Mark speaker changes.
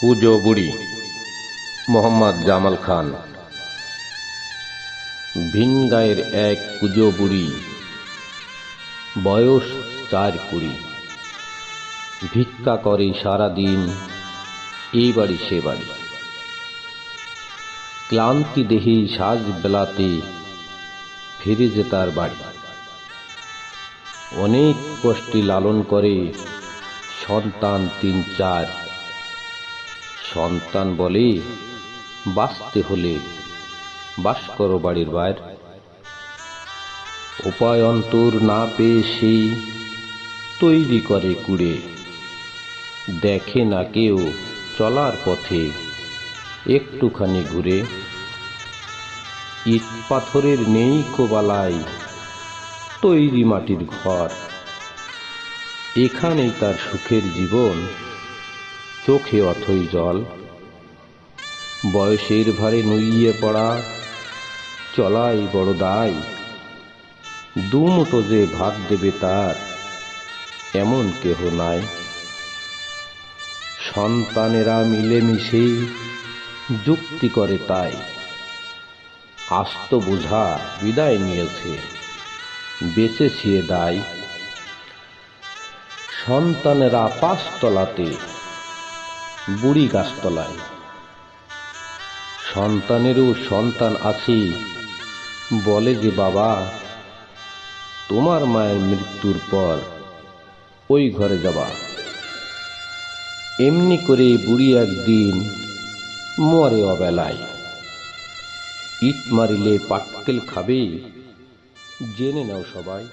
Speaker 1: কুজো বুড়ি, মোহাম্মদ জামাল খান। ভিন গায়ের এক কুজো বুড়ি, বয়স চার কুড়ি। ভিক্ষা করে সারাদিন এই বাড়ি সে বাড়ি। ক্লান্তি দেহি সাজ বেলাতে ফিরে যে তার বাড়ি। অনেক কষ্টে লালন করে সন্তান তিন চার। সন্তান বলে বাঁচতে হলে বাস করো বাড়ির বাইর। উপায় অন্তর না পেয়ে সেই তৈরি করে কুড়ে। দেখে না কেউ চলার পথে একটুখানি ঘুরে। ইট পাথরের নেই কোবালাই তৈরি মাটির ঘর। এখানেই তার সুখের জীবন। চোখে অথই জল। বয়সের ভারে নুইয়ে পড়া, চলাই বড় দায়। দুমুটো যে ভাত দেবে তার, এমন কেহ নাই। সন্তানেরা মিলেমিশে যুক্তি করে তাই। আস্ত বোঝা বিদায় নিয়েছে বেঁচে ছিয়ে দায়। সন্তানেরা পাঁচতলাতে বুড়ি গাছতলায়। সন্তানেরও সন্তান আছে। বলে যে, বাবা, তোমার মায়ের মৃত্যুর পর ওই ঘরে যাবা। এমনি করে বুড়ি একদিন মরে অবেলায়। ইট মারিলে পাটকেল খাবে, জেনে নাও সবাই।